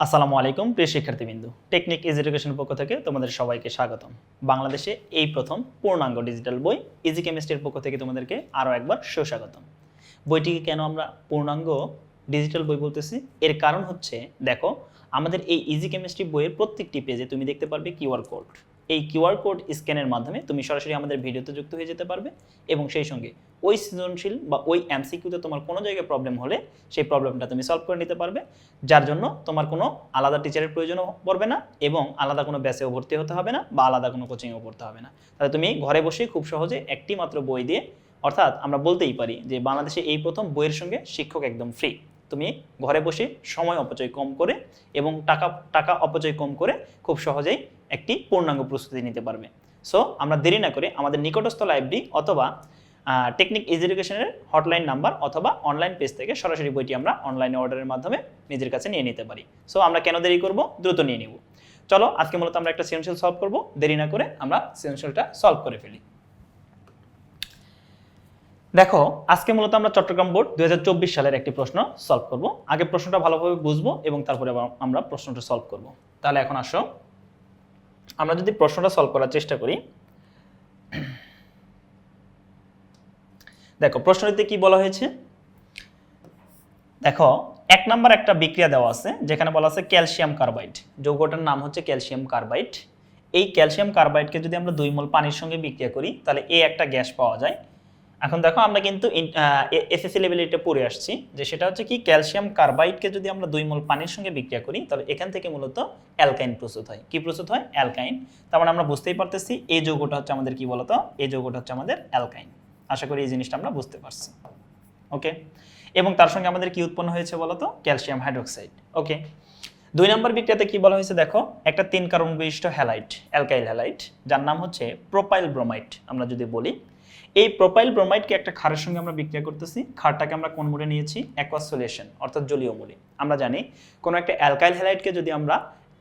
আসসালামু আলাইকুম, প্রিয় শিক্ষার্থীবৃন্দ। টেকনিক ইজ এডুকেশন পক্ষ থেকে তোমাদের সবাইকে স্বাগতম। বাংলাদেশে এই প্রথম পূর্ণাঙ্গ ডিজিটাল বই ইজি কেমিস্ট্রির পক্ষ থেকে তোমাদেরকে আরও একবার সুস্বাগতম। বইটিকে কেন আমরা পূর্ণাঙ্গ ডিজিটাল বই বলতেছি? এর কারণ হচ্ছে, দেখো, আমাদের এই ইজি কেমিস্ট্রি বইয়ের প্রত্যেকটি পেজে তুমি দেখতে পারবে কিউআর কোড। এই কিউআর কোড স্ক্যানের মাধ্যমে তুমি সরাসরি আমাদের ভিডিওতে যুক্ত হয়ে যেতে পারবে এবং সেই সঙ্গে ওই সৃজনশীল বা ওই এমসিকিউতে তোমার কোনো জায়গায় প্রবলেম হলে সেই প্রবলেমটা তুমি সলভ করে নিতে পারবে। যার জন্য তোমার কোনো আলাদা টিচারের প্রয়োজনও পড়বে না এবং আলাদা কোনো ব্যাচেও ভর্তি হতে হবে না বা আলাদা কোনো কোচিংও পড়তে হবে না। তাহলে তুমি ঘরে বসেই খুব সহজে একটি মাত্র বই দিয়ে, অর্থাৎ আমরা বলতেই পারি যে বাংলাদেশে এই প্রথম বইয়ের সঙ্গে শিক্ষক একদম ফ্রি তুমি ঘরে বসে সময় অপচয় কম করে এবং টাকা টাকা অপচয় কম করে খুব সহজেই একটি পূর্ণাঙ্গ প্রস্তুতি নিতে পারবে। সো আমরা দেরি না করে আমাদের নিকটস্থ লাইব্রেরি অথবা টেকনিক এডুকেশনের হটলাইন নাম্বার অথবা অনলাইন পেজ থেকে সরাসরি বইটি আমরা অনলাইনে অর্ডারের মাধ্যমে নিজের কাছে নিয়ে নিতে পারি। সো আমরা কেন দেরি করব? দ্রুত নিয়ে নিব। চলো, আজকে মূলত আমরা একটা সৃজনশীল সলভ করব। দেরি না করে আমরা সৃজনশীলটা সলভ করে ফেলি। দেখো, আজকে মূলত আমরা চট্টগ্রাম বোর্ড দুই হাজার চব্বিশ সালের একটি প্রশ্ন সলভ করব। আগে প্রশ্নটা ভালোভাবে বুঝব এবং তারপরে আবার আমরা প্রশ্নটা সলভ করব। তাহলে এখন আসো। আমরা যদি প্রশ্নটা সলভ করার চেষ্টা করি। দেখো, প্রশ্নটিতে কি বলা হয়েছে? দেখো, এক নাম্বার একটা বিক্রিয়া দেওয়া আছে, যেখানে বলা আছে ক্যালসিয়াম কার্বাইড। যৌগটার নাম হচ্ছে ক্যালসিয়াম কার্বাইড। এই ক্যালসিয়াম কার্বাইডকে যদি আমরা দুই মোল পানির সঙ্গে বিক্রিয়া করি, তাহলে এ একটা গ্যাস পাওয়া যায়। এখন দেখো আমরা কিন্তু এসএসসি লেভেলে এটা পড়ে আসছি যে সেটা হচ্ছে কি ক্যালসিয়াম কার্বাইডকে যদি আমরা দুই মোল পানির সঙ্গে বিক্রিয়া করি, তাহলে এখান থেকে মূলত অ্যালকাইন প্রস্তুত হয়। কি প্রস্তুত হয়? অ্যালকাইন তার মানে আমরা বুঝতেই পারতেছি এই যৌগটা হচ্ছে আমাদের কি বলতো? এই যৌগটা হচ্ছে আমাদের অ্যালকাইন আশা করি এই জিনিসটা আমরা বুঝতে পারছি। ওকে? এবং তার সঙ্গে আমাদের কি উৎপন্ন হয়েছে বলতো? Calcium hydroxide okay? দুই নম্বর বিক্রিয়াতে কি বলা হয়েছে দেখো? একটা তিন কার্বন বিশিষ্ট হ্যালাইট অ্যালকাইল হ্যালাইট যার নাম হচ্ছে প্রোপাইল ব্রোমাইট আমরা যদি বলি। এই প্রোপাইল ব্রোমাইডকে একটা ক্ষারের সঙ্গে আমরা বিক্রিয়া করতেছি। ক্ষারটাকে আমরা কোন মোড়ে নিয়েছি? অ্যাকোয়াস সলিউশন অর্থাৎ জলীয় মোড়ে আমরা জানি কোনো একটা অ্যালকাইল হ্যালাইটকে যদি আমরা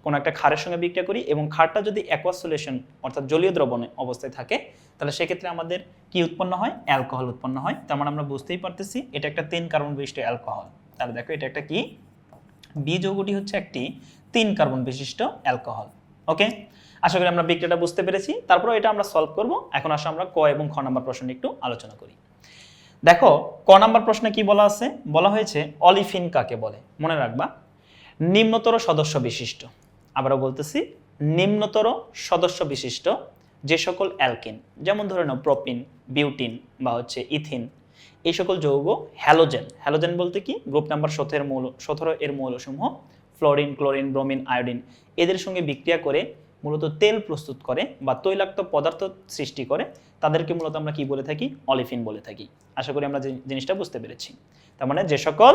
কোনো একটা ক্ষারের সঙ্গে বিক্রিয়া করি এবং ক্ষারটা যদি অ্যাকোয়াস সলিউশন অর্থাৎ জলীয় দ্রবণে অবস্থায় থাকে, তাহলে সেক্ষেত্রে আমাদের কি উৎপন্ন হয়? অ্যালকোহল উৎপন্ন হয়। তার মানে আমরা বুঝতেই পারতেছি এটা একটা তিন কার্বন বিশিষ্ট অ্যালকোহল তাহলে দেখো এটা একটা কি? বি যৌগটি হচ্ছে একটি তিন কার্বন বিশিষ্ট অ্যালকোহল ওকে আশা করি আমরা বিক্রিয়াটা বুঝতে পেরেছি। তারপরে এটা আমরা সলভ করব। এখন আসলে আমরা ক এবং খ নাম্বার প্রশ্ন একটু আলোচনা করি। দেখো, ক নাম্বার প্রশ্নে কি বলা আছে? বলা হয়েছে, অলিফিন কাকে বলে? মনে রাখবা, নিম্নতর সদস্য বিশিষ্ট। আবারও বলতেছি, নিম্নতর সদস্য বিশিষ্ট যে সকল অ্যালকিন, যেমন ধরে নাও প্রোপিন, বিউটিন বা হচ্ছে ইথিন, এই সকল যৌগ হ্যালোজেন। হ্যালোজেন বলতে কি? গ্রুপ নাম্বার সতেরো মৌল, সতেরো এর মৌলসমূহ, ফ্লোরিন, ক্লোরিন, ব্রোমিন, আয়োডিন, এদের সঙ্গে বিক্রিয়া করে মূলত তেল প্রস্তুত করে বা তৈলাক্ত পদার্থ সৃষ্টি করে, তাদেরকে মূলত আমরা কি বলে থাকি? অলিফিন বলে থাকি। আশা করি আমরা জিনিসটা বুঝতে পেরেছি। তার মানে যে সকল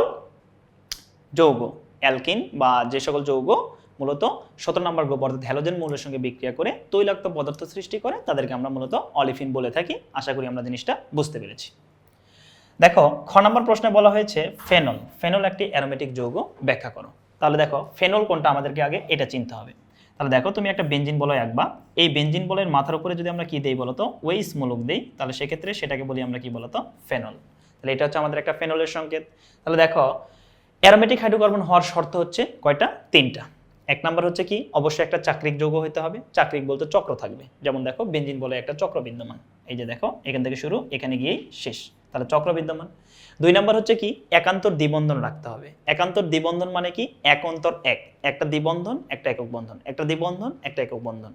যৌগ, অ্যালকিন বা যে সকল যৌগ মূলত সতেরো নম্বর গ্রুপ অর্থাৎ হ্যালোজেন মৌলের সঙ্গে বিক্রিয়া করে, তৈলাক্ত পদার্থ সৃষ্টি করে, তাদেরকে আমরা মূলত অলিফিন বলে থাকি। আশা করি আমরা জিনিসটা বুঝতে পেরেছি। দেখো, খ নম্বর প্রশ্নে বলা হয়েছে ফেনল। ফেনল একটি অ্যারোমেটিক যৌগ। ব্যাখ্যা করো। তাহলে দেখো, ফেনল কোনটা আমাদেরকে আগে এটা চিনতে হবে। তাহলে দেখো তুমি একটা বেঞ্জিন বলয় আঁকবা। এই বেঞ্জিন বলয়ের মাথার উপরে যদি আমরা কি দেই বলতো? ওয়েস মূলক দেই, তাহলে সেক্ষেত্রে সেটাকে বলি আমরা কি বলতো? ফেনল তাহলে এটা হচ্ছে আমাদের একটা ফেনলের সংকেত। তাহলে দেখো অ্যারোমেটিক হাইড্রোকার্বন হওয়ার শর্ত হচ্ছে কয়টা? তিনটা। এক নাম্বার হচ্ছে কি? অবশ্যই একটা চাকরিক যৌগ হতে হবে। চাকরিক বলতে চক্র থাকবে। যেমন দেখো, বেঞ্জিন বলে একটা চক্র বিদ্যমান এই যে দেখো, এখান থেকে শুরু, এখানে গিয়েই শেষ। তাহলে চক্র বিদ্যমান দুই নম্বর হচ্ছে কি? একান্তর দ্বিবন্ধন রাখতে হবে। একান্তর দ্বিবন্ধন মানে কি? এক অন্তর এক। একটা দ্বিবন্ধন, একটা একক বন্ধন। একটা দ্বিবন্ধন, একটা একক বন্ধন।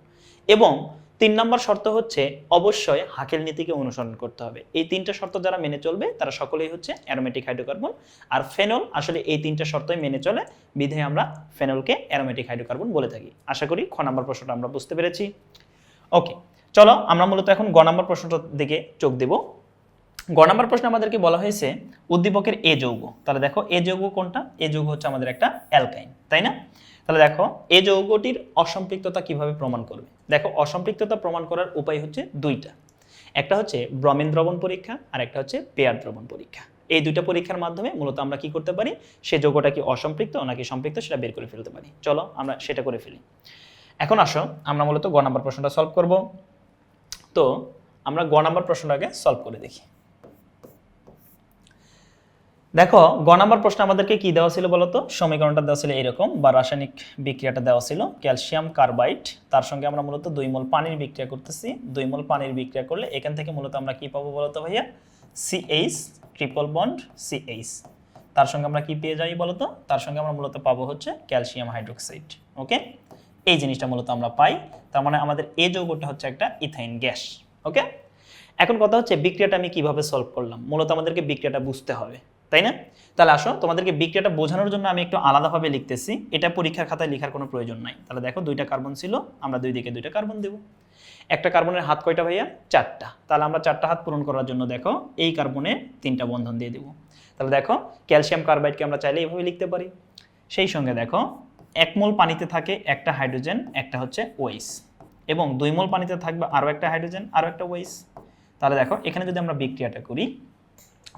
এবং তিন নম্বর শর্ত হচ্ছে অবশ্যই হাকেল নীতিকে অনুসরণ করতে হবে। এই তিনটা শর্ত যারা মেনে চলবে, তারা সকলেই হচ্ছে অ্যারোমেটিক হাইড্রোকার্বন আর ফেনল। আসলে এই তিনটা শর্তই মেনে চলে, বিধে আমরা ফেনলকে অ্যারোমেটিক হাইড্রোকার্বন বলে থাকি। আশা করি খ নম্বর প্রশ্নটা আমরা বুঝতে পেরেছি। ওকে, চলো আমরা মূলত এখন গ নম্বর প্রশ্নটার দিকে চোখ দেব। গ নম্বর প্রশ্নে আমাদেরকে বলা হয়েছে উদ্দীপকের এ যৌগ। তাহলে দেখো, এ যৌগ কোনটা? এ যৌগ হচ্ছে আমাদের একটা অ্যালকাইন, তাই না? তাহলে দেখো, এ যৌগটির অসম্পৃক্ততা কীভাবে প্রমাণ করবে? দেখো, অসম্পৃক্ততা প্রমাণ করার উপায় হচ্ছে দুইটা। একটা হচ্ছে ব্রমেন দ্রবণ পরীক্ষা আর একটা হচ্ছে পেয়ার দ্রবণ পরীক্ষা। এই দুইটা পরীক্ষার মাধ্যমে মূলত আমরা কি করতে পারি? সে যৌগটা কি অসম্পৃক্ত নাকি সম্পৃক্ত সেটা বের করে ফেলতে পারি। চলো, আমরা সেটা করে ফেলি। এখন আসো, আমরা মূলত গ নাম্বার প্রশ্নটা সলভ করব। তো, আমরা গ নাম্বার প্রশ্নটাকে সলভ করে দেখি। দেখো, গ নাম্বার প্রশ্ন আমাদেরকে কি দেওয়া ছিল বলতো? সমীকরণটা দেওয়া ছিল এরকম, বা রাসায়নিক বিক্রিয়াটা দেওয়া ছিল, ক্যালসিয়াম কার্বাইড। তার সঙ্গে আমরা মূলত দুই মোল পানির বিক্রিয়া করতেছি। দুই মোল পানির বিক্রিয়া করলে এখান থেকে মূলত আমরা কি পাবো বলতো ভাইয়া? সিএইচ ট্রিপল বন্ড সিএইচ তার সঙ্গে আমরা কি পেয়ে যাই বলতো? তার সঙ্গে আমরা মূলত পাবো হচ্ছে ক্যালসিয়াম হাইড্রোক্সাইড, ওকে? এই জিনিসটা মূলত আমরা পাই। তার মানে আমাদের এই যৌগটা হচ্ছে একটা ইথাইন গ্যাস, ওকে? এখন কথা হচ্ছে বিক্রিয়াটা আমি কীভাবে সলভ করলাম? মূলত আমাদেরকে বিক্রিয়াটা বুঝতে হবে। তাই না? তাহলে আসো, তোমাদেরকে বিক্রিয়াটা বোঝানোর জন্য আমি একটু আলাদাভাবে লিখতেছি। এটা পরীক্ষার খাতায় লেখার কোনো প্রয়োজন নাই। তাহলে দেখো, দুইটা কার্বন ছিল, আমরা দুই দিকে দুইটা কার্বন দেব। একটা কার্বনের হাত কয়টা ভাইয়া? চারটা। তাহলে আমরা চারটা হাত পূরণ করার জন্য দেখো, এই কার্বনে তিনটা বন্ধন দিয়ে দেবো। তাহলে দেখো ক্যালসিয়াম কার্বাইডকে আমরা চাইলে এইভাবে লিখতে পারি। সেই সঙ্গে দেখো, এক মোল পানিতে থাকে একটা হাইড্রোজেন একটা হচ্ছে ওয়েস এবং দুই মোল পানিতে থাকবে আরও একটা হাইড্রোজেন আরও একটা ওয়েস তাহলে দেখো, এখানে যদি আমরা বিক্রিয়াটা করি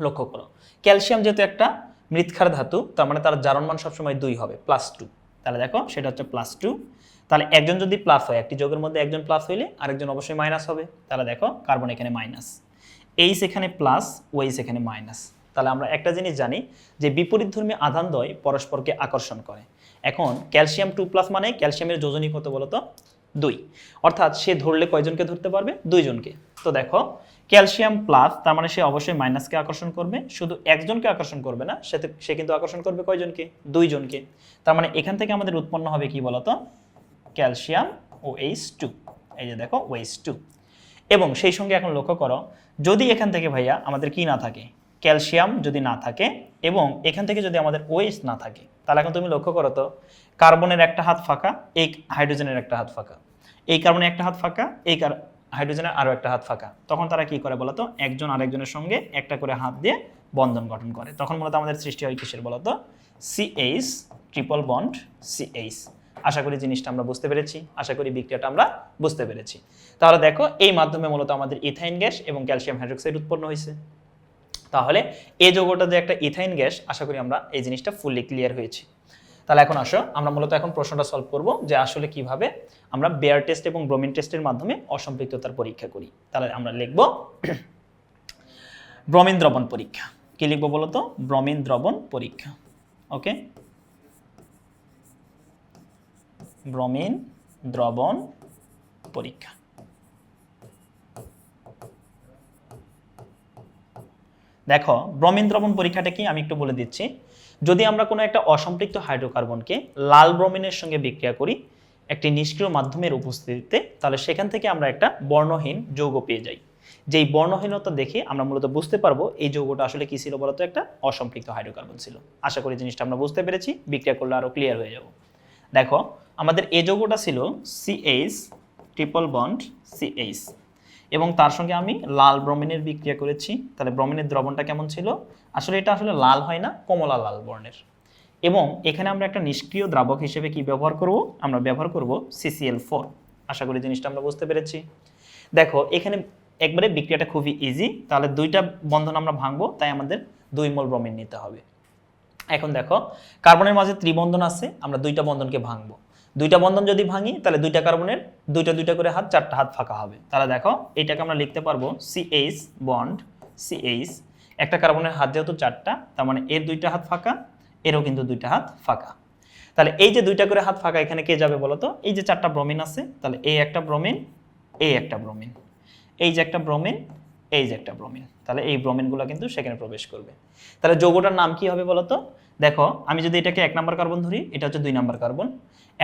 লক্ষ্য করো। ক্যালসিয়াম যেহেতু একটা মৃৎক্ষার ধাতু, তার মানে তার জারণ মান সবসময় দুই হবে প্লাস টু তাহলে দেখো, সেটা হচ্ছে প্লাস টু তাহলে একজন যদি প্লাস হয়, একটি যোগের মধ্যে একজন প্লাস হইলে আরেকজন অবশ্যই মাইনাস হবে। তাহলে দেখো কার্বন এখানে মাইনাস এইস এখানে প্লাস ওয়েস এখানে মাইনাস তাহলে আমরা একটা জিনিস জানি, যে বিপরীত বিপরীতধর্মী আধানদ্বয় পরস্পরকে আকর্ষণ করে। এখন, ক্যালসিয়াম টু প্লাস মানে ক্যালসিয়ামের যোজনী কত বলতো? দুই। অর্থাৎ সে ধরলে কয়জনকে ধরতে পারবে? দুইজনকে। তো দেখো ক্যালসিয়াম প্লাস, তার মানে সে অবশ্যই মাইনাসকে আকর্ষণ করবে। শুধু একজনকে আকর্ষণ করবে না, সে সে কিন্তু আকর্ষণ করবে কয়জনকে? দুইজনকে। তার মানে এখান থেকে আমাদের উৎপন্ন হবে কি বলতো? ক্যালসিয়াম ও এইচ টু এই যে দেখো ওয়েস টু এবং সেই সঙ্গে এখন লক্ষ্য করো, যদি এখান থেকে ভাইয়া আমাদের কি না থাকে? ক্যালসিয়াম যদি না থাকে এবং এখান থেকে যদি আমাদের ওয়েস না থাকে, তাহলে এখন তুমি লক্ষ্য করো তো, কার্বনের একটা হাত ফাঁকা, এই হাইড্রোজেনের একটা হাত ফাঁকা। এই কার্বনের একটা হাত ফাঁকা, এই হাইড্রোজেনের আরও একটা হাত ফাঁকা। তখন তারা কি করে বলতো? একজন আরেকজনের সঙ্গে একটা করে হাত দিয়ে বন্ধন গঠন করে। তখন মূলত আমাদের সৃষ্টি হয় কিসের বলতো? সিএইচ ট্রিপল বন্ড সিএইচ আশা করি জিনিসটা আমরা বুঝতে পেরেছি। আশা করি বিক্রিয়াটা আমরা বুঝতে পেরেছি। তাহলে দেখো, এই মাধ্যমে মূলত আমাদের ইথাইন গ্যাস এবং ক্যালসিয়াম হাইড্রোক্সাইড উৎপন্ন হয়েছে। তাহলে এই যৌগটা যে একটা ইথাইন গ্যাস, আশা করি আমরা এই জিনিসটা ফুললি ক্লিয়ার হয়েছি। তাহলে এখন আসো, আমরা মূলত এখন প্রশ্নটা সলভ করব যে আসলে কীভাবে আমরা বেয়ার টেস্ট এবং ব্রোমিন টেস্টের মাধ্যমে অসম্পৃক্ততার পরীক্ষা করি। তাহলে আমরা লিখব ব্রমিন দ্রবণ পরীক্ষা। কি লিখব বলো তো? ব্রমিন দ্রবণ পরীক্ষা। ওকে ব্রমিন দ্রবণ পরীক্ষা। দেখো ব্রমিন দ্রবণ পরীক্ষাটা কি? আমি একটু বলে দিচ্ছি। যদি আমরা কোনো একটা অসম্পৃক্ত হাইড্রোকার্বনকে লাল ব্রমিনের সঙ্গে বিক্রিয়া করি, একটি নিষ্ক্রিয় মাধ্যমের উপস্থিতিতে, তাহলে সেখান থেকে আমরা একটা বর্ণহীন যৌগ পেয়ে যাই। যেই বর্ণহীনতা দেখে আমরা মূলত বুঝতে পারব এই যৌগটা আসলে কি ছিল বলতো? একটা অসম্পৃক্ত হাইড্রোকার্বন ছিল। আশা করি জিনিসটা আমরা বুঝতে পেরেছি, বিক্রিয়া করলে আরও ক্লিয়ার হয়ে যাব। দেখো, আমাদের এই যৌগটা ছিল সিএইচ ট্রিপল বন্ড সিএইচ এবং তার সঙ্গে আমি লাল ব্রমিনের বিক্রিয়া করেছি। তাহলে ব্রমিনের দ্রবণটা কেমন ছিল? আসলে এটা আসলে লাল হয় না, কমলা লাল বর্ণের। এবং এখানে আমরা একটা নিষ্ক্রিয় দ্রাবক হিসেবে কি ব্যবহার করব? আমরা ব্যবহার করব সিসিএল ফোর আশা করি জিনিসটা আমরা বুঝতে পেরেছি। দেখো, এখানে একবারে বিক্রিয়াটা খুবই ইজি তাহলে দুইটা বন্ধন আমরা ভাঙবো, তাই আমাদের দুই মোল ব্রমিন নিতে হবে। এখন দেখো, কার্বনের মাঝে ত্রিবন্ধন আছে, আমরা দুইটা বন্ধনকে ভাঙবো। দুইটা বন্ধন যদি ভাঙি, তাহলে দুইটা কার্বনের, দুইটা দুইটা করে হাত, চারটা হাত ফাঁকা হবে। তাহলে দেখো, এটাকে আমরা লিখতে পারব সিএইচ বন্ড সিএইচ একটা কার্বনের হাত যেহেতু চারটা, তার মানে এর দুইটা হাত ফাঁকা, এরও কিন্তু দুইটা হাত ফাঁকা। তাহলে এই যে দুইটা করে হাত ফাঁকা, এখানে কে যাবে বলো তো এই যে চারটা ব্রমিন আছে, তাহলে এই একটা ব্রমিন এই একটা ব্রমিন এই যে একটা ব্রমিন এই যে একটা ব্রমিন তাহলে এই ব্রমিনগুলো কিন্তু সেখানে প্রবেশ করবে। তাহলে যৌগটার নাম কি হবে বলো তো দেখো, আমি যদি এটাকে এক নাম্বার কার্বন ধরি, এটা হচ্ছে দুই নাম্বার কার্বন।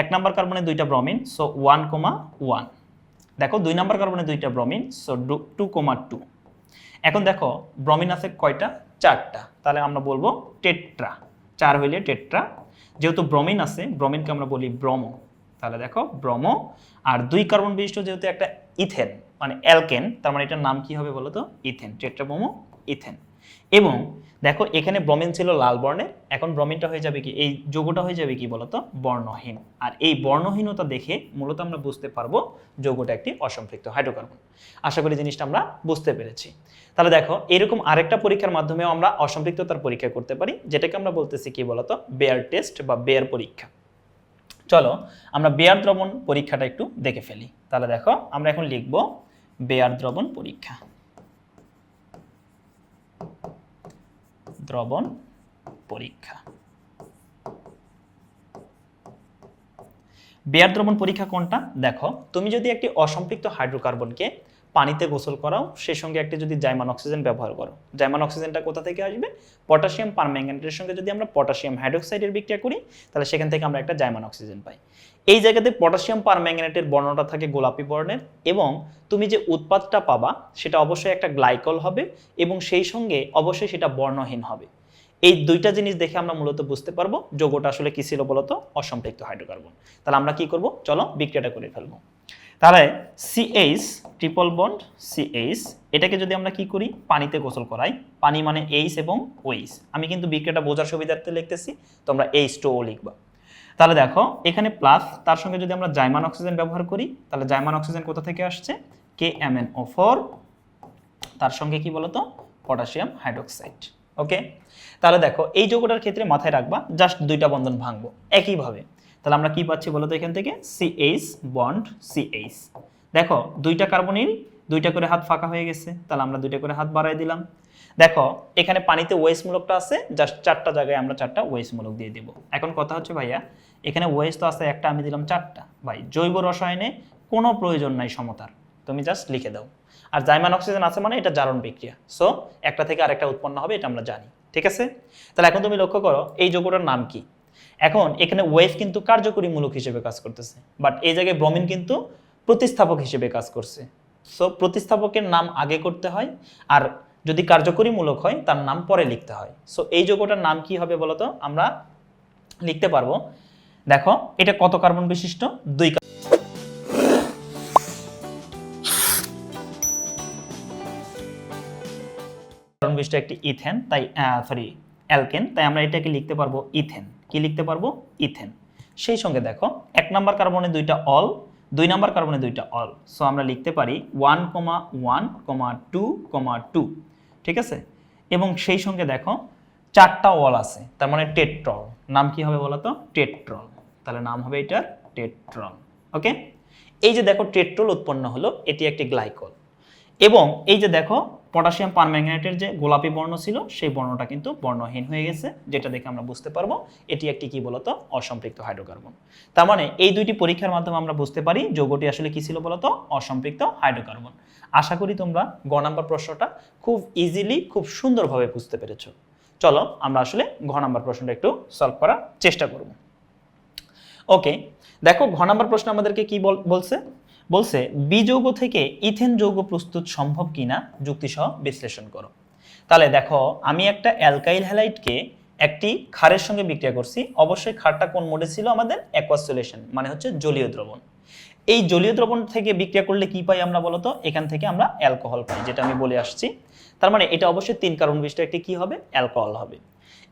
এক নাম্বার কার্বনে দুইটা bromine so one comma one দেখো, দুই নাম্বার কার্বনে দুইটা bromine so two comma two এখন দেখো, ব্রমিন আছে কয়টা? চারটা। তাহলে আমরা বলব টেট্রা। চার হইলে টেট্রা। যেহেতু ব্রমিন আছে, ব্রমিনকে আমরা বলি ব্রমো। তাহলে দেখো, ব্রমো। আর দুই কার্বন বিশিষ্ট যেহেতু একটা ইথেন মানে অ্যালকেন, তার মানে এটার নাম কি হবে বলো তো ইথেন। Tetrabromo ethane. এবং দেখো এখানে ব্রমিন ছিল লাল বর্ণের, এখন ব্রমিনটা হয়ে যাবে কি? এই যৌগটা হয়ে যাবে কি বলতো? বর্ণহীন। আর এই বর্ণহীনতা দেখে মূলত আমরা বুঝতে পারব যৌগটা একটি অসম্পৃক্ত হাইড্রোকার্বন। আশা করি জিনিসটা আমরা বুঝতে পেরেছি। তাহলে দেখো, এরকম আরেকটা পরীক্ষার মাধ্যমেও আমরা অসম্পৃক্ততার পরীক্ষা করতে পারি, যেটাকে আমরা বলতেছি কি বলতো? বেয়ার টেস্ট বা বেয়ার পরীক্ষা। চলো, আমরা বেয়ার দ্রবণ পরীক্ষাটা একটু দেখে ফেলি। তাহলে দেখো, আমরা এখন লিখব বেয়ার দ্রবণ পরীক্ষা। দ্রবণ পরীক্ষা। বেয়ার দ্রবণ পরীক্ষা কোনটা? দেখো তুমি যদি একটি অসম্পৃক্ত হাইড্রোকার্বনকে পানিতে গোসল করাও, সেই সঙ্গে একটি যদি জাইমান অক্সিজেন ব্যবহার করো। জাইমান অক্সিজেনটা কোথা থেকে আসবে? পটাশিয়াম পারম্যাঙ্গানেটের সঙ্গে যদি আমরা পটাশিয়াম হাইড্রোক্সাইডের বিক্রিয়া করি, তাহলে সেখান থেকে আমরা একটা জাইমান অক্সিজেন পাই। এই জায়গাতে পটাশিয়াম পারম্যাঙ্গানেটের বর্ণটা থাকে গোলাপি বর্ণের এবং তুমি যে উৎপাদটা পাবা, সেটা অবশ্যই একটা গ্লাইকল হবে এবং সেই সঙ্গে অবশ্যই সেটা বর্ণহীন হবে। এই দুইটা জিনিস দেখে আমরা মূলত বুঝতে পারব, যৌগটা আসলে কি ছিল বলতো? অসম্পৃক্ত হাইড্রোকার্বন। তাহলে আমরা কি করব? চলো বিক্রিয়াটা করে ফেলব। তাহলে সিএইচ ট্রিপল বন্ড সিএইচ এটাকে যদি আমরা কি করি? পানিতে গোসল করাই। পানি মানে এইচ এবং ওইচ আমি কিন্তু বিক্রিয়াটা বোঝার সুবিধার্থে লিখতেছি, তোমরা এইচ টু ও লিখবা। তাহলে দেখো, এখানে প্লাস তার সঙ্গে যদি আমরা জাইমান অক্সিজেন ব্যবহার করি, তাহলে জাইমান অক্সিজেন কোথা থেকে আসছে? K M N O four তার সঙ্গে কি বলতো? Potassium hydroxide. ওকে তাহলে দেখো, এই যৌগটার ক্ষেত্রে মাথায় রাখবা জাস্ট দুইটা বন্ধন ভাঙবো। একইভাবে তাহলে আমরা কি পাচ্ছি বলতো এখান থেকে? সিএইচ বন্ড সিএইচ দেখো, দুইটা কার্বনের দুইটা করে হাত ফাঁকা হয়ে গেছে, তাহলে আমরা দুইটা করে হাত বাড়াই দিলাম। দেখো, এখানে পানিতে ওয়েস মূলকটা আছে জাস্ট চারটা জায়গায় আমরা চারটা ওয়েস মূলক দিয়ে দিব। এখন কথা হচ্ছে ভাইয়া, এখানে ওয়েস তো আছে, একটা আমি দিলাম চারটা। ভাই, জৈব রসায়নে কোনো প্রয়োজন নাই সমতার। তুমি জাস্ট লিখে দাও। আর জাইমান অক্সিজেন আছে মানে এটা জারণ বিক্রিয়া। সো একটা থেকে আরেকটা উৎপন্ন হবে, এটা আমরা জানি। ঠিক আছে? তাহলে এখন তুমি লক্ষ্য করো, এই যৌগটার নাম কি? এখন এখানে ওয়েভ কিন্তু কার্যকরী মূলক হিসেবে কাজ করতেছে বাট এই জায়গায় ব্রমিন কিন্তু প্রতিস্থাপক হিসেবে কাজ করছে। সো প্রতিস্থাপকের নাম আগে করতে হয়, আর যদি কার্যকরী মূলক হয়, তার নাম পরে লিখতে হয়। সো এই যৌগটার নাম কি হবে বলতো? আমরা লিখতে পারব, দেখো, এটা কত কার্বন বিশিষ্ট? দুই কার্বন বিশিষ্ট একটি ইথেন, তাই সরি অ্যালকেন, তাই আমরা এটাকে লিখতে পারব ইথেন। কি লিখতে পারব? ইথেন। সেই সঙ্গে দেখো, এক নাম্বার কার্বনে দুইটা অল, দুই নাম্বার কার্বনে দুইটা অল। সো আমরা লিখতে পারি one comma one comma two comma two ঠিক আছে? এবং সেই সঙ্গে দেখো, চারটা অল আছে, তার মানে টেট্রল। নাম কি হবে বলো তো টেট্রল। তাহলে নাম হবে এটার টেট্রল, ওকে? এই যে দেখো, টেট্রল উৎপন্ন হলো, এটি একটি গ্লাইকল। এবং এই যে দেখো পটাশিয়াম পারম্যাঙ্গানেটের যে গোলাপি বর্ণ ছিল, সেই বর্ণটা কিন্তু বর্ণহীন হয়ে গেছে, যেটা দেখে আমরা বুঝতে পারব এটি একটি কি বলতো? অসম্পৃক্ত হাইড্রোকার্বন। তার মানে এই দুইটি পরীক্ষার মাধ্যমে আমরা বুঝতে পারি যৌগটি আসলে কি ছিল বলতো? অসম্পৃক্ত হাইড্রোকার্বন। আশা করি তোমরা গ নাম্বার প্রশ্নটা খুব ইজিলি খুব সুন্দরভাবে বুঝতে পেরেছ। চলো আমরা আসলে ঘ নাম্বার প্রশ্নটা একটু সলভ করার চেষ্টা করব। ওকে দেখো ঘ নাম্বার প্রশ্ন আমাদেরকে কি বলছে? বলছে বি যৌগ থেকে ইথেন যৌগ প্রস্তুত সম্ভব কিনা? যুক্তিসহ বিশ্লেষণ করো। তাহলে দেখো, আমি একটা অ্যালকাইল হ্যালাইটকে একটি ক্ষারের সঙ্গে বিক্রিয়া করছি। অবশ্যই ক্ষারটা কোন মোডে ছিল? আমাদের অ্যাকোয়াস সলিউশন মানে হচ্ছে জলীয় দ্রবণ। এই জলীয় দ্রবণ থেকে বিক্রিয়া করলে কি পাই আমরা বলতো? এখান থেকে আমরা অ্যালকোহল পাই, যেটা আমি বলে আসছি। তার মানে এটা অবশ্যই তিন কার্বন বিশিষ্ট একটি কি হবে? অ্যালকোহল হবে।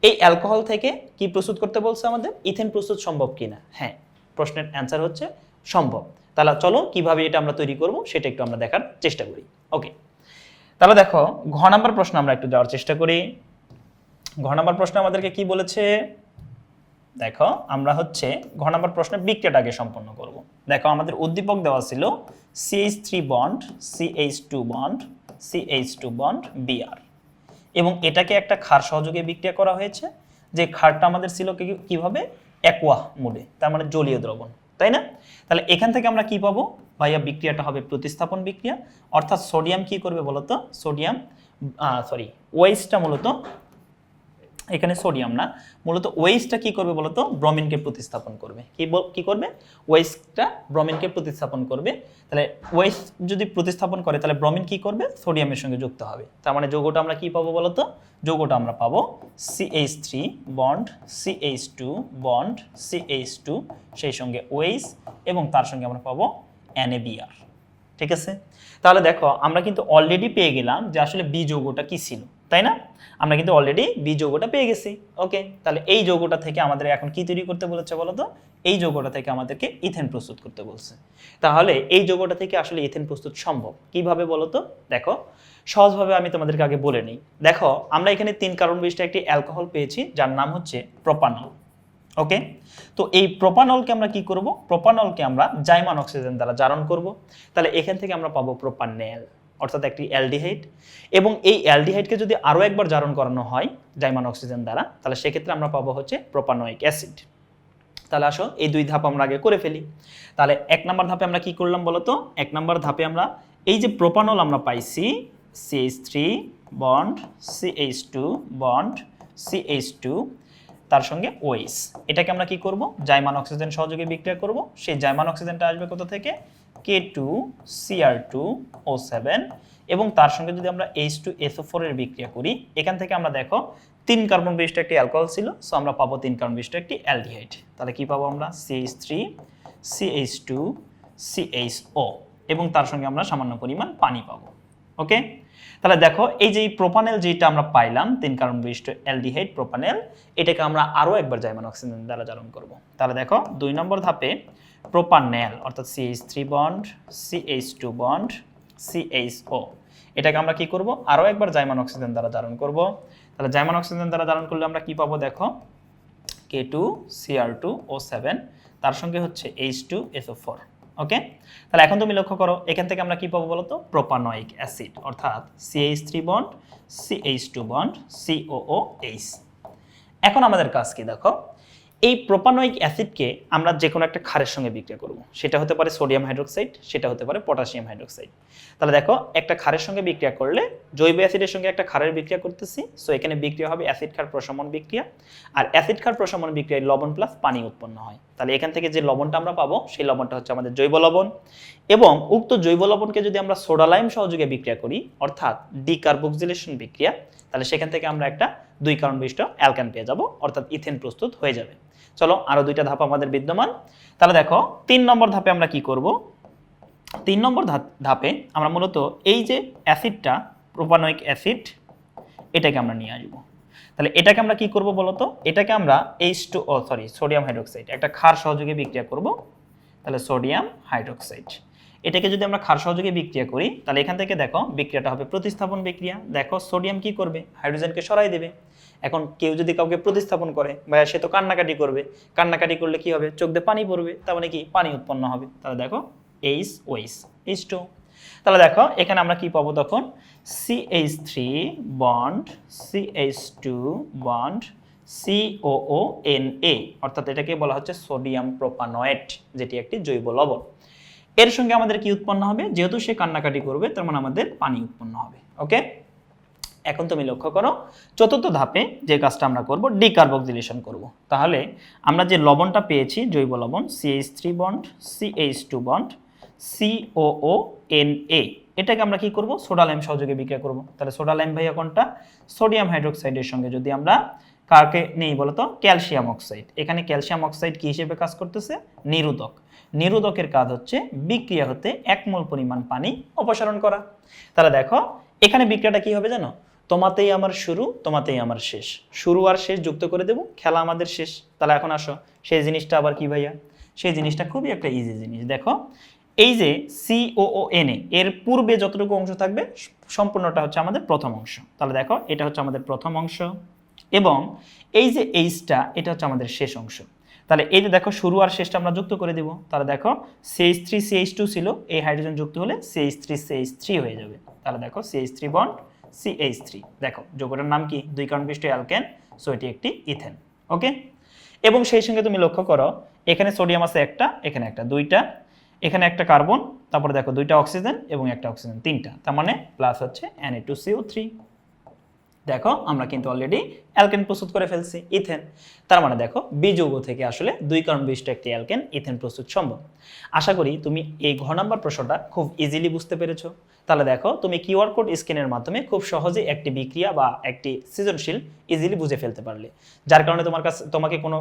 এই অ্যালকোহল থেকে কি প্রস্তুত করতে বলছে আমাদের? ইথেন প্রস্তুত সম্ভব কিনা? হ্যাঁ প্রশ্নের অ্যান্সার হচ্ছে সম্ভব। তাহলে চলো কীভাবে এটা আমরা তৈরি করব সেটা একটু আমরা দেখার চেষ্টা করি। ওকে তাহলে দেখো, ঘ নাম্বার প্রশ্ন আমরা একটু যাওয়ার চেষ্টা করি। ঘ নাম্বার প্রশ্ন আমাদেরকে কি বলেছে? দেখো, আমরা হচ্ছে ঘ নাম্বার প্রশ্নে বিক্রিয়াটাকে সম্পন্ন করব। দেখো, আমাদের উদ্দীপক দেওয়া ছিল CH three bond CH two bond CH two bond BR এবং এটাকে একটা ক্ষার সহযোগে বিক্রিয়া করা হয়েছে। যে ক্ষারটা আমাদের ছিল কীভাবে? অ্যাকোয়া মোডে, তার মানে জলীয় দ্রবণ। তাই না? তাহলে এখান থেকে আমরা কি পাবো? ভাইয়া, বিক্রিয়াটা হবে প্রতিস্থাপন বিক্রিয়া। অর্থাৎ সোডিয়াম কি করবে বলতো? সোডিয়াম সরি ওয়েস্টটা মূলত এখানে সোডিয়াম না। মূলত ওয়েস্টটা কি করবে বলতো? ব্রমিনকে প্রতিস্থাপন করবে। কি কি করবে? ওয়েস্টটা ব্রমিনকে প্রতিস্থাপন করবে। তাহলে ওয়েস্ট যদি প্রতিস্থাপন করে, তাহলে ব্রমিন কি করবে? সোডিয়ামের সঙ্গে যুক্ত হবে। তার মানে যৌগটা আমরা কি পাবো বলতো? যৌগটা আমরা পাবো CH three bond CH two bond CH two সেই সঙ্গে ওয়েস এবং তার সঙ্গে আমরা পাবো এনএবিআর ঠিক আছে? তাহলে দেখো, আমরা কিন্তু অলরেডি পেয়ে গেলাম যে আসলে বি যৌগটা কি ছিল। তাই না? আমরা কিন্তু অলরেডি বি যৌগটা পেয়ে গেছি। ওকে তাহলে এই যৌগটা থেকে আমাদের এখন কি তৈরি করতে বলেছে বলো তো? এই যৌগটা থেকে আমাদেরকে ইথেন প্রস্তুত করতে বলছে। তাহলে এই যৌগটা থেকে আসলে ইথেন প্রস্তুত সম্ভব। কীভাবে বলো তো? দেখো, সহজভাবে আমি তোমাদেরকে আগে বলে নিই। দেখো, আমরা এখানে তিন কারণ বিশিষ্ট একটি অ্যালকোহল পেয়েছি, যার নাম হচ্ছে প্রোপানল। ওকে তো এই প্রোপানলকে আমরা কি করব? প্রোপানলকে আমরা জাইমান অক্সিজেন দ্বারা জারণ করব। তাহলে এখান থেকে আমরা পাবো প্রোপানেল। অর্থাৎ একটি অ্যালডিহাইড। এবং এই অ্যালডিহাইডকে যদি আরও একবার জারণ করানো হয় জাইমান অক্সিজেন দ্বারা, তাহলে সেক্ষেত্রে আমরা পাবো হচ্ছে প্রোপানোয়িক অ্যাসিড। তাহলে আসো, এই দুই ধাপ আমরা আগে করে ফেলি। তাহলে এক নম্বর ধাপে আমরা কি করলাম বলো তো? এক নম্বর ধাপে আমরা এই যে প্রোপানল আমরা পাইছি CH three bond CH two bond CH two তার সঙ্গে ওইস এটাকে আমরা কি করব? জাইমান অক্সিজেন সহযোগে বিক্রিয়া করব। সেই জাইমান অক্সিজেনটা আসবে কোথা থেকে? K two CR two O seven এবং তার সঙ্গে যদি আমরা এইচ টু এসও ফোরের বিক্রিয়া করি, এখান থেকে আমরা দেখো তিন কার্বন বিশিষ্ট একটি অ্যালকোহল ছিল সো আমরা পাবো তিন কার্বন বিশিষ্ট একটি অ্যালডিহাইড। তাহলে কি পাবো আমরা? CH three CH two CH O এবং তার সঙ্গে আমরা সামান্য পরিমাণ পানি পাবো। ওকে? তাহলে দেখো এই যে প্রোপানেল যেটা আমরা পাইলাম, তিন কার্বন বিশিষ্ট অ্যালডিহাইড প্রোপানেল, এটাকে আমরা আরও একবার জাইমান অক্সিজেন দ্বারা জারণ করব। তাহলে দেখো, দুই নম্বর ধাপে প্রোপানেল অর্থাৎ CH three bond CH two bond CH O এটাকে আমরা কি করব? আরও একবার জাইমান অক্সিজেন দ্বারা ধারণ করব। তাহলে জাইমান অক্সিজেন দ্বারা ধারণ করলে আমরা কি পাবো? দেখো K two CR two O seven তার সঙ্গে হচ্ছে H two SO four okay? তাহলে এখন তুমি লক্ষ্য করো, এখান থেকে আমরা কি পাবো বলো তো প্রোপানয়িক অ্যাসিড, অর্থাৎ CH three bond CH two bond COO H এখন আমাদের কাজ কি? দেখো এই প্রোপানোয়িক অ্যাসিডকে আমরা যে কোনো একটা খারের সঙ্গে বিক্রিয়া করব। সেটা হতে পারে সোডিয়াম হাইড্রোক্সাইড সেটা হতে পারে পটাশিয়াম হাইড্রোক্সাইড তাহলে দেখো, একটা খারের সঙ্গে বিক্রিয়া করলে জৈব অ্যাসিডের সঙ্গে একটা খারের বিক্রিয়া করতেছি। সো এখানে বিক্রিয়া হবে অ্যাসিড খার প্রশমন বিক্রিয়া। আর অ্যাসিড খার প্রশমন বিক্রিয়ায় লবণ প্লাস পানি উৎপন্ন হয়। তাহলে এখান থেকে যে লবণটা আমরা পাবো, সেই লবণটা হচ্ছে আমাদের জৈব লবণ। এবং উক্ত জৈব লবণকে যদি আমরা সোডা লাইম সহযোগে বিক্রিয়া করি, অর্থাৎ ডিকার্বক্সিলেশন বিক্রিয়া, তাহলে সেখান থেকে আমরা একটা দুই কারণ বিশিষ্ট অ্যালকান পেয়ে যাব, অর্থাৎ ইথেন প্রস্তুত হয়ে যাবে। চলো আরও দুইটা ধাপ আমাদের বিদ্যমান। তাহলে দেখো, তিন নম্বর ধাপে আমরা কি করব? তিন নম্বর ধাপে আমরা মূলত এই যে অ্যাসিডটা, প্রোপানোয়িক অ্যাসিড, এটাকে আমরা নিয়ে আসব। তাহলে এটাকে আমরা কি করব বলতো এটাকে আমরা H two O sorry sodium hydroxide একটা ক্ষার সহযোগে বিক্রিয়া করব। তাহলে সোডিয়াম হাইড্রোক্সাইড এটাকে যদি আমরা ক্ষার সহযোগে বিক্রিয়া করি, তাহলে এখান থেকে দেখো বিক্রিয়াটা হবে প্রতিস্থাপন বিক্রিয়া। দেখো সোডিয়াম কি করবে? হাইড্রোজেনকে সরাই দেবে। এখন কেউ যদি কাউকে প্রতিস্থাপন করে, ভাইয়া সে তো কান্নাকাটি করবে। কান্নাকাটি করলে কি হবে? চোখ দিয়ে পানি পড়বে, তার মানে কি? পানি উৎপন্ন হবে। তাহলে দেখো এইচ ওইস এইচ টু তাহলে দেখো এখানে আমরা কি পাবো তখন? CH three bond CH two bond COO N A অর্থাৎ এটাকে বলা হচ্ছে সোডিয়াম প্রোপানয়েট যেটি একটি জৈব লবণ। এর সঙ্গে আমাদের কি উৎপন্ন হবে? যেহেতু সে কান্নাকাটি করবে, তার মানে আমাদের পানি উৎপন্ন হবে, ওকে? এখন তুমি লক্ষ্য করো, চতুর্থ ধাপে যে কাজটা আমরা করব ডিকার্বক্সিলেশন করব। তাহলে আমরা যে লবণটা পেয়েছি, জৈব লবণ CH three bond CH two bond COO N A এটাকে আমরা কি করব? সোডা সহযোগে বিক্রিয়া করব। তাহলে সোডা লাইম ভাইয়া কোনটা? সোডিয়াম হাইড্রোক্সাইডের সঙ্গে যদি আমরা কাকে নেই বলতো? Calcium oxide. এখানে ক্যালসিয়াম অক্সাইড কি হিসেবে কাজ করতেছে? নিরোধক। নিরোধকের কাজ হচ্ছে বিক্রিয়া হতে এক মোল পরিমাণ পানি অপসারণ করা। তাহলে দেখো, এখানে বিক্রিয়াটা কি হবে জানো? তোমাতেই আমার শুরু, তোমাতেই আমার শেষ। শুরু আর শেষ যুক্ত করে দেব, খেলা আমাদের শেষ। তাহলে এখন আসো, সেই জিনিসটা আবার কি ভাইয়া? সেই জিনিসটা খুবই একটা ইজি জিনিস। দেখো, এই যে সিওও এন এর পূর্বে যতটুকু অংশ থাকবে, সম্পূর্ণটা হচ্ছে আমাদের প্রথম অংশ। তাহলে দেখো, এটা হচ্ছে আমাদের প্রথম অংশ। এবং এই যে এইচটা, এটা হচ্ছে আমাদের শেষ অংশ। তাহলে এই যে দেখো শুরু আর শেষটা আমরা যুক্ত করে দিব। তাহলে দেখো সিএইচ থ্রি সিএইচ টু ছিল, এই হাইড্রোজেন যুক্ত হলে সিএইচ থ্রি সিএইচ থ্রি হয়ে যাবে। তাহলে দেখো CH three bond CH three দেখো, যৌগটার নাম কি? দুই কারণ বিশিষ্ট অ্যালকেন সো এটি একটি ইথেন ওকে এবং সেই সঙ্গে তুমি লক্ষ্য করো, এখানে সোডিয়াম আছে একটা, এখানে একটা দুইটা, এখানে একটা কার্বন, তারপরে দেখো দুইটা অক্সিজেন এবং একটা অক্সিজেন তিনটা, তার মানে প্লাস হচ্ছে N A two CO three দেখো, আমরা কিন্তু অলরেডি অ্যালকেন প্রস্তুত করে ফেলছি, ইথেন। তার মানে দেখো, বিযৌগ থেকে আসলে দুই কারণ বিশিষ্ট একটি অ্যালকেন ইথেন প্রস্তুত সম্ভব। আশা করি তুমি এই ঘ নাম্বার প্রশ্নটা খুব ইজিলি বুঝতে পেরেছ। তাহলে দেখো, তুমি কিউআর কোড স্ক্যানের মাধ্যমে খুব সহজে একটি বিক্রিয়া বা একটি সৃজনশীল ইজিলি বুঝে ফেলতে পারলে। যার কারণে তোমার কাছে তোমাকে কোনো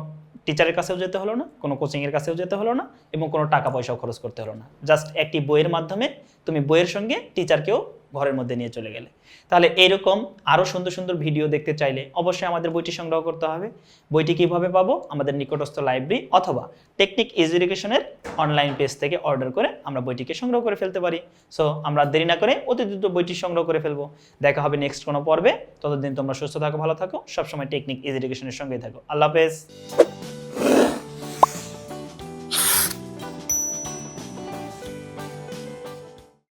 টিচারের কাছেও যেতে হলো না, কোনো কোচিংয়ের কাছেও যেতে হলো না এবং কোনো টাকা পয়সাও খরচ করতে হলো না। জাস্ট একটি বইয়ের মাধ্যমে তুমি বইয়ের সঙ্গে টিচারকেও ঘরের মধ্যে নিয়ে চলে গেলে। তাহলে এইরকম আরও সুন্দর সুন্দর ভিডিও দেখতে চাইলে অবশ্যই আমাদের বইটি সংগ্রহ করতে হবে। বইটি কীভাবে পাবো? আমাদের নিকটস্থ লাইব্রেরি অথবা টেকনিক এডুকেশনের অনলাইন পেজ থেকে অর্ডার করে আমরা বইটিকে সংগ্রহ করে ফেলতে পারি। সো আমরা দেরি না করে অতি দ্রুত বইটি সংগ্রহ করে ফেলব। দেখা হবে নেক্সট কোনো পর্বে। ততদিন তোমরা সুস্থ থাকো, ভালো থাকো। সবসময় টেকনিক এডুকেশনের সঙ্গেই থাকো। আল্লাহ হাফেজ।